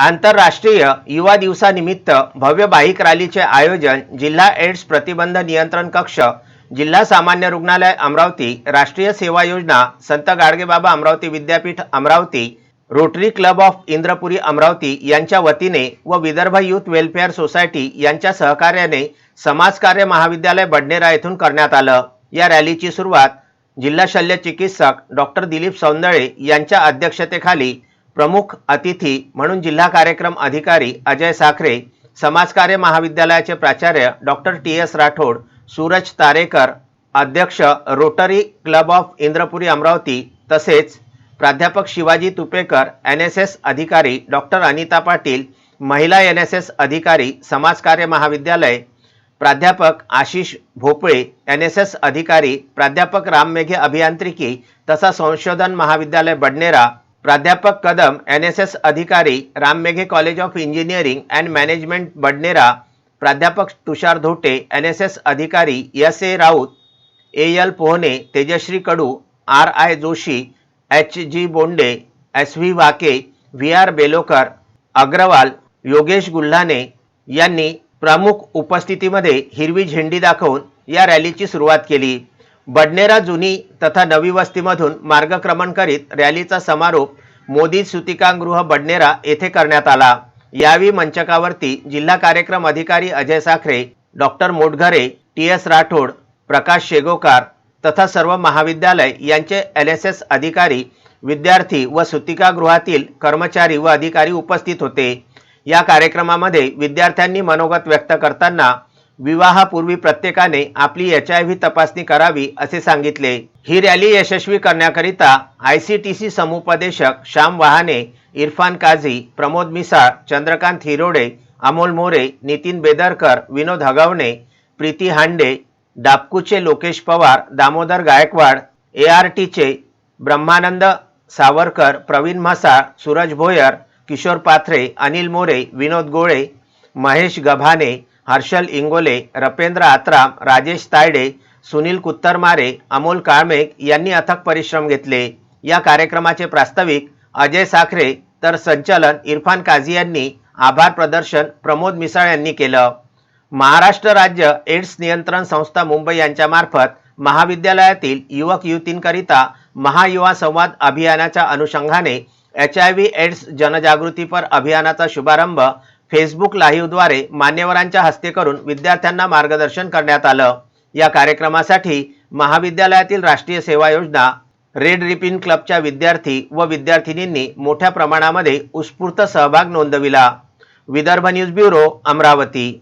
आंतरराष्ट्रीय युवा दिवसानिमित्त भव्य बाईक रॅलीचे आयोजन जिल्हा एड्स प्रतिबंध नियंत्रण कक्ष जिल्हा सामान्य रुग्णालय अमरावती राष्ट्रीय सेवा योजना संत गाडगेबाबा अमरावती विद्यापीठ Amravati rotary club of Indrapuri Amravati यांच्या वतीने व विदर्भ युथ वेलफेअर सोसायटी यांच्या सहकार्याने समाजकार्य महाविद्यालय बडनेरा येथून करण्यात आलं. या रॅलीची सुरुवात जिल्हा शल्य चिकित्सक डॉक्टर दिलीप सौंदळे यांच्या अध्यक्षतेखाली प्रमुख अतिथी म्हणून जिल्हा कार्यक्रम अधिकारी अजय साखरे समाजकार्य महाविद्यालयाचे प्राचार्य doctor T S Rathod Suraj Tarekar अध्यक्ष rotary club of Indrapuri Amravati तसेच प्राध्यापक Shivaji Tupekar N S S अधिकारी डॉक्टर अनिता पाटील महिला एन एस एस अधिकारी समाजकार्य महाविद्यालय प्राध्यापक आशिष भोपळे एन एस एस अधिकारी प्राध्यापक राममेघे अभियांत्रिकी तथा संशोधन महाविद्यालय बडनेरा प्राध्यापक कदम एन एस एस अधिकारी Ram Meghe college of engineering and management Badnera प्राध्यापक Tushar Dhote N S S अधिकारी S A Raut A L Pohane Tejashri Kadu R I Joshi H G Bonde S V Wake V R Belokar Agrawal Yogesh Gulhane यांनी प्रमुख उपस्थितीमध्ये हिरवी झेंडी दाखवून या रॅलीची सुरुवात केली. बडनेरा जुनी तथा नवी वस्तीमधून मार्गक्रमण करीत रॅलीचा समारोप मोदी सुतिकांगृह बडनेरा येथे करण्यात आला. यावेळी मंचकावरती जिल्हा कार्यक्रम अधिकारी Ajay Sakhare doctor Motghare T S Rathod Prakash Shegokar तथा सर्व महाविद्यालय यांचे एल एस एस अधिकारी विद्यार्थी व सुतिकागृहातील कर्मचारी व अधिकारी उपस्थित होते. या कार्यक्रमामध्ये विद्यार्थ्यांनी मनोगत व्यक्त करताना विवाहापूर्वी प्रत्येकाने आपली एच आय व्ही तपासणी करावी असे सांगितले. ही रॅली यशस्वी करण्याकरिता आय सी टी सी समुपदेशक श्याम वहाने इरफान काझी प्रमोद मिसाळ चंद्रकांत हिरोडे अमोल मोरे नितीन बेदरकर विनोद हगवणे प्रीती हांडे डापकूचे लोकेश पवार दामोदर गायकवाड ए आर टीचे ब्रह्मानंद सावरकर प्रवीण म्हसाळ सूरज भोयर किशोर पाथरे अनिल मोरे विनोद गोळे महेश गभाने हर्षल इंगोले रपेंद्र आत्राम राजेश तायडे सुनील कुत्तरमारे अमोल काळमेक यांनी अथक परिश्रम घेतले. या कार्यक्रमाचे प्रास्ताविक अजय साखरे तर संचालन इरफान काझी यांनी आभार प्रदर्शन प्रमोद मिसाळ यांनी केलं. महाराष्ट्र राज्य एड्स नियंत्रण संस्था मुंबई यांच्यामार्फत महाविद्यालयातील युवक युवतींकरिता महायुवा संवाद अभियानाच्या अनुषंगाने एच आय व्ही एड्स जनजागृतीपर अभियानाचा शुभारंभ फेसबुक लाईव्हद्वारे मान्यवरांच्या हस्ते करून विद्यार्थ्यांना मार्गदर्शन करण्यात आलं. या कार्यक्रमासाठी महाविद्यालयातील राष्ट्रीय सेवा योजना रेड रिपिन क्लबच्या विद्यार्थी व विद्यार्थिनींनी मोठ्या प्रमाणामध्ये उत्स्फूर्त सहभाग नोंदविला. Vidarbha news bureau Amravati.